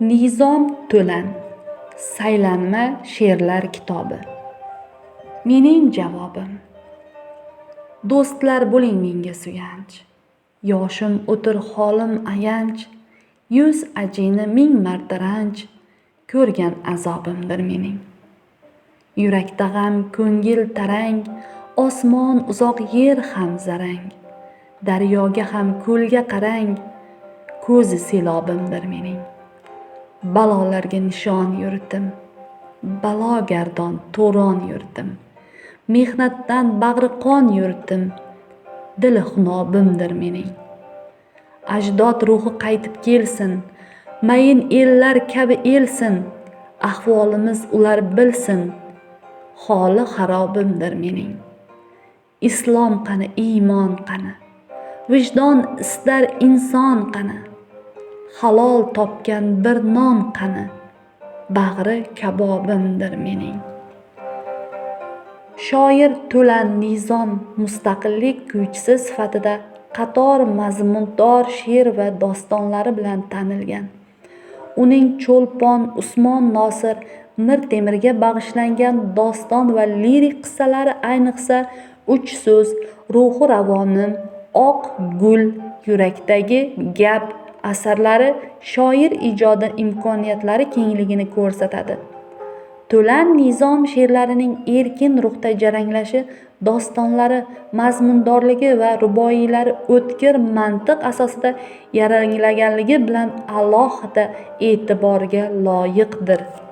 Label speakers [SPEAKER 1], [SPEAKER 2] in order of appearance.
[SPEAKER 1] Nizom To'lan Saylanma she'rlar kitobi. Mening javobim. Do'stlar bo'ling menga suyanch. Yoshim o'tir holim ayanch. Yuz ajini ming marta ranj Ko'rgan azobimdir mening. Yurakda g'am ko'ngil tarang Osmon uzoq yer ham zarang. Daryoga ham ko'lga qarang Ko'zi selobimdir mening. Balolarga nishon yurdim Balo gardon to'ron yurdim Mehnatdan bag'ri qon yurdim Dili xunobimdir mening. Ajdod ruhi qaytib kelsin. Mayin ellar kabi elsin. Ahvolimiz ular bilsin. Holi xarobimdir mening. Islom qani iymon qani? Vijdon istar inson qani? Halol topgan bir non qani Bag'ri kabobimdir mening Shoir To'lan Nizom mustaqillik kuychisi sifatida qator mazmundor she'r va dostonlari bilan tanilgan. Uning Cho'lpon Usmon Nosir Mir Temirga bag'ishlangan doston va lirik qissalari ayniqsa Uch so'z, Ruhi ravonim, Oq gul, Yurakdagi gap asarlari shoir ijodi imkoniyatlari kengligini ko'rsatadi. To'lan Nizom she'rlarining erkin ruhda jaranglashi, dostonlari mazmundorligi va ruboiylari o'tkir mantiq asosida yaranglaganligi bilan alohida e'tiborga loyiqdir.